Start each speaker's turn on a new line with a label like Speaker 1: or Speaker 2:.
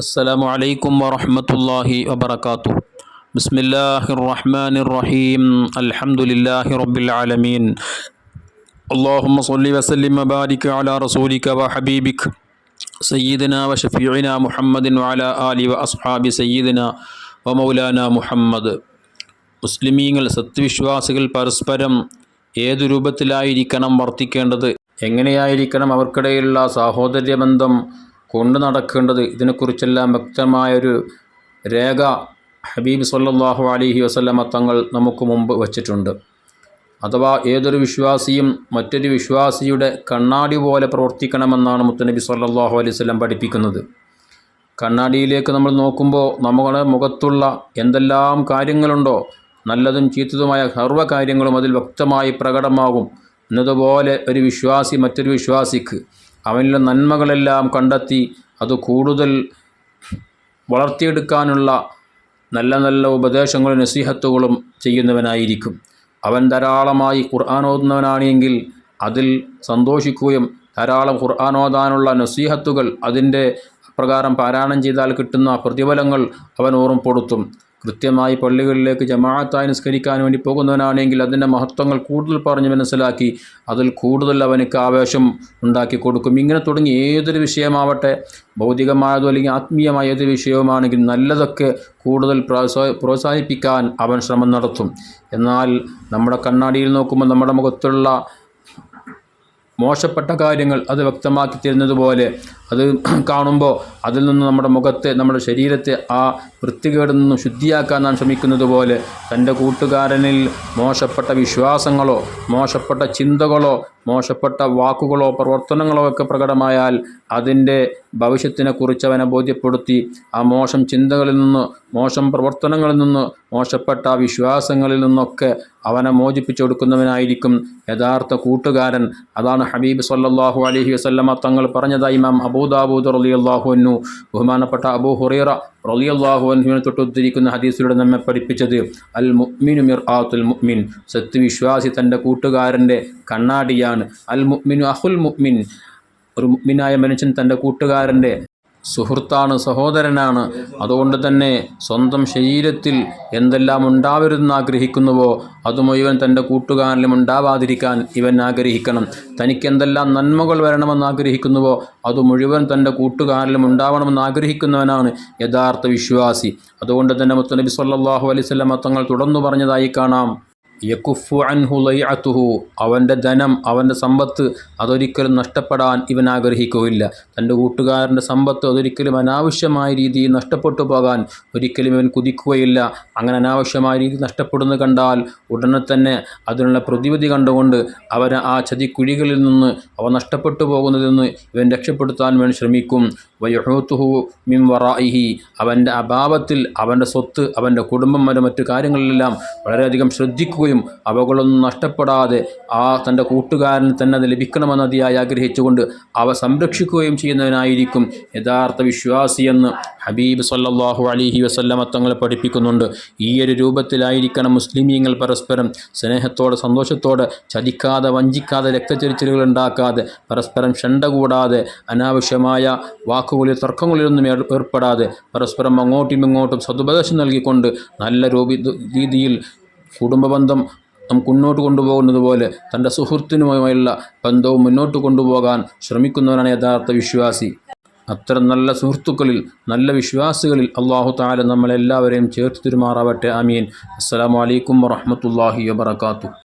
Speaker 1: السلام عليكم ورحمة الله وبركاته بسم الله الرحمن الرحيم الحمد لله رب العالمين اللهم صل وسلم وبارك على رسولك وحبيبك سيدنا وشفيعنا محمد وعلى آله وأصحاب سيدنا ومولانا മുഹമ്മദ് മുസ്ലിമീങ്ങൾ സത്യവിശ്വാസികൾ പരസ്പരം ഏതു രൂപത്തിലായിരിക്കണം വർത്തിക്കേണ്ടത് എങ്ങനെയായിരിക്കണം അവർക്കിടയിലുള്ള സാഹോദര്യബന്ധം കൊണ്ടു നടക്കേണ്ടത് ഇതിനെക്കുറിച്ചെല്ലാം വ്യക്തമായൊരു രേഖ ഹബീബ് സല്ലാഹു അലൈഹി വസല്ലമ തങ്ങൾ നമുക്ക് മുമ്പ് വച്ചിട്ടുണ്ട്. അഥവാ ഏതൊരു വിശ്വാസിയും മറ്റൊരു വിശ്വാസിയുടെ കണ്ണാടി പോലെ പ്രവർത്തിക്കണമെന്നാണ് മുത്തനബി സല്ലാഹു അലൈഹി വസല്ലം പഠിപ്പിക്കുന്നത്. കണ്ണാടിയിലേക്ക് നമ്മൾ നോക്കുമ്പോൾ നമ്മുടെ മുഖത്തുള്ള എന്തെല്ലാം കാര്യങ്ങളുണ്ടോ നല്ലതും ചീത്തതുമായ സർവ കാര്യങ്ങളും അതിൽ വ്യക്തമായി പ്രകടമാകും എന്നതുപോലെ ഒരു വിശ്വാസി മറ്റൊരു വിശ്വാസിക്ക് അവനിലെ നന്മകളെല്ലാം കണ്ടെത്തി അത് കൂടുതൽ വളർത്തിയെടുക്കാനുള്ള നല്ല നല്ല ഉപദേശങ്ങളും നസീഹത്തുകളും ചെയ്യുന്നവനായിരിക്കും. അവൻ ധാരാളമായി ഖുർആൻ ഓതുന്നവനാണെങ്കിൽ അതിൽ സന്തോഷിക്കുകയും ധാരാളം ഖുർആൻ ഓതാനുള്ള നസീഹത്തുകൾ അതിന്റെ പ്രകാരം പാരായണം ചെയ്താൽ കിട്ടുന്ന പ്രതിഫലങ്ങൾ അവൻ ഓർമ്മപ്പെടുത്തും. കൃത്യമായി പള്ളികളിലേക്ക് ജമാഅത്തായി നിസ്കരിക്കാൻ വേണ്ടി പോകുന്നവനാണെങ്കിൽ അതിന്റെ മഹത്വങ്ങൾ കൂടുതൽ പറഞ്ഞ് മനസ്സിലാക്കി അതിൽ കൂടുതൽ അവനക്ക് ആവേശം ഉണ്ടാക്കി കൊടുക്കും. ഇങ്ങനെ തുടങ്ങി ഏതൊരു വിഷയമാവട്ടെ ഭൗതികമായതോ അല്ലെങ്കിൽ ആത്മീയമായ ഏതൊരു വിഷയവുമാണെങ്കിൽ നല്ലതൊക്കെ കൂടുതൽ പ്രോത്സാഹിപ്പിക്കാൻ അവൻ ശ്രമം നടത്തും. എന്നാൽ നമ്മുടെ കണ്ണാടിയിൽ നോക്കുമ്പോൾ നമ്മുടെ മുഖത്തുള്ള മോശപ്പെട്ട കാര്യങ്ങൾ അത് വ്യക്തമാക്കി തരുന്നത് പോലെ അത് കാണുമ്പോൾ അതിൽ നിന്ന് നമ്മുടെ മുഖത്തെ നമ്മുടെ ശരീരത്തെ ആ വൃത്തികേടിൽ നിന്നും ശുദ്ധിയാക്കാൻ നാം ശ്രമിക്കുന്നത് പോലെ തന്റെ കൂട്ടുകാരനിൽ മോശപ്പെട്ട വിശ്വാസങ്ങളോ മോശപ്പെട്ട ചിന്തകളോ മോശപ്പെട്ട വാക്കുകളോ പ്രവർത്തനങ്ങളോ ഒക്കെ പ്രകടമായാൽ അതിന്റെ ഭവിഷ്യത്തിനെക്കുറിച്ച് അവനെ ബോധ്യപ്പെടുത്തി. ആ മോശം ചിന്തകളിൽ നിന്ന് മോശം പ്രവർത്തനങ്ങളിൽ നിന്ന് മോശപ്പെട്ട വിശ്വാസങ്ങളിൽ നിന്നൊക്കെ അവനെ മോചിപ്പിച്ചു കൊടുക്കുന്നവനായിരിക്കും യഥാർത്ഥ കൂട്ടുകാരൻ. അതാണ് ഹബീബ് സല്ലാഹു അലഹി വസ്ല്ലമ തങ്ങൾ പറഞ്ഞതായി ഇമാം അബൂദാബൂദ് റലിയല്ലാഹു അന്നു ബഹുമാനപ്പെട്ട അബൂ ഹുറൈറ റലിയല്ലാഹു അൻഹുവിനെ തൊട്ട് തൊട്ടുദ്ധരിക്കുന്ന ഹദീസിലൂടെ നമ്മെ പഠിപ്പിച്ചത്. അൽ മുഅ്മിനു മിർ ആത്തുൽ മുഅ്മിൻ സത്യവിശ്വാസി തന്റെ കൂട്ടുകാരന്റെ കണ്ണാടിയാണ്. അൽ മുഅ്മിനു അഹുൽ മുഅ്മിൻ ഒരു മിനായ മനുഷ്യൻ തന്റെ കൂട്ടുകാരന്റെ സുഹൃത്താണ് സഹോദരനാണ്. അതുകൊണ്ട് തന്നെ സ്വന്തം ശരീരത്തിൽ എന്തെല്ലാം ഉണ്ടാവരുതെന്ന് ആഗ്രഹിക്കുന്നുവോ അത് മുഴുവൻ തന്റെ കൂട്ടുകാരനും ഉണ്ടാവാതിരിക്കാൻ ഇവൻ ആഗ്രഹിക്കണം. തനിക്ക് എന്തെല്ലാം നന്മകൾ വരണമെന്ന് ആഗ്രഹിക്കുന്നുവോ അത് മുഴുവൻ തന്റെ കൂട്ടുകാരിലും ഉണ്ടാവണമെന്ന് ആഗ്രഹിക്കുന്നവനാണ് യഥാർത്ഥ വിശ്വാസി. അതുകൊണ്ട് തന്നെ മുത്തനബി സല്ലാഹു അലൈസ് തങ്ങൾ തുടർന്നു പറഞ്ഞതായി കാണാം. യക്കുഫു അൻഹു ലൈഅത്തുഹു. അവന്റെ ധനം അവന്റെ സമ്പത്ത് അതൊരിക്കലും നഷ്ടപ്പെടാൻ ഇവൻ ആഗ്രഹിക്കുകയില്ല. തന്റെ കൂട്ടുകാരന്റെ സമ്പത്ത് അതൊരിക്കലും അനാവശ്യമായ രീതിയിൽ നഷ്ടപ്പെട്ടു പോകാൻ ഒരിക്കലും ഇവൻ കുതിക്കുകയില്ല. അങ്ങനെ അനാവശ്യമായ രീതിയിൽ നഷ്ടപ്പെടുന്നു കണ്ടാൽ ഉടനെ തന്നെ അതിനുള്ള പ്രതിവിധി കണ്ടുകൊണ്ട് അവനെ ആ ചതിക്കുഴികളിൽ നിന്ന് അവ നഷ്ടപ്പെട്ടു പോകുന്നതിൽ നിന്ന് ഇവൻ രക്ഷപ്പെടുത്താൻ വേണ്ടി ശ്രമിക്കും. വയഹൂത്തുഹു മിം വറായിഹി അവന്റെ അഭാവത്തിൽ അവന്റെ സ്വത്ത് അവന്റെ കുടുംബം വരെ മറ്റു കാര്യങ്ങളിലെല്ലാം വളരെയധികം ശ്രദ്ധിക്കുകയും പോവുകയും അവകളൊന്നും നഷ്ടപ്പെടാതെ ആ തന്റെ കൂട്ടുകാരന് തന്നെ അത് ലഭിക്കണമെന്ന് അതിയായി ആഗ്രഹിച്ചുകൊണ്ട് അവ സംരക്ഷിക്കുകയും ചെയ്യുന്നതിനായിരിക്കും യഥാർത്ഥ വിശ്വാസിയെന്ന് ഹബീബ് സല്ലാഹു അലിഹി വസല്ലമ തങ്ങളെ പഠിപ്പിക്കുന്നുണ്ട്. ഈ ഒരു രൂപത്തിലായിരിക്കണം മുസ്ലിമീങ്ങൾ പരസ്പരം സ്നേഹത്തോടെ സന്തോഷത്തോടെ ചതിക്കാതെ വഞ്ചിക്കാതെ രക്തചരിച്ചിലുകൾ ഉണ്ടാക്കാതെ പരസ്പരം ഷണ്ട കൂടാതെ അനാവശ്യമായ വാക്കുകളിൽ തർക്കങ്ങളിലൊന്നും ഏർപ്പെടാതെ പരസ്പരം അങ്ങോട്ടും ഇങ്ങോട്ടും സതുപദേശം നൽകിക്കൊണ്ട് നല്ല രൂപ രീതിയിൽ കുടുംബബന്ധം നമുക്ക് മുന്നോട്ട് കൊണ്ടുപോകുന്നത് പോലെ തന്റെ സുഹൃത്തിനുമായുള്ള ബന്ധവും മുന്നോട്ട് കൊണ്ടുപോകാൻ ശ്രമിക്കുന്നവനാണ് യഥാർത്ഥ വിശ്വാസി. അത്തരം നല്ല സുഹൃത്തുക്കളിൽ നല്ല വിശ്വാസികളിൽ അള്ളാഹു താല നമ്മളെല്ലാവരെയും ചേർത്ത് തിരുമാറാവട്ടെ. അമീൻ അസ്സാം വലൈക്കും വറഹമത്തല്ലാഹി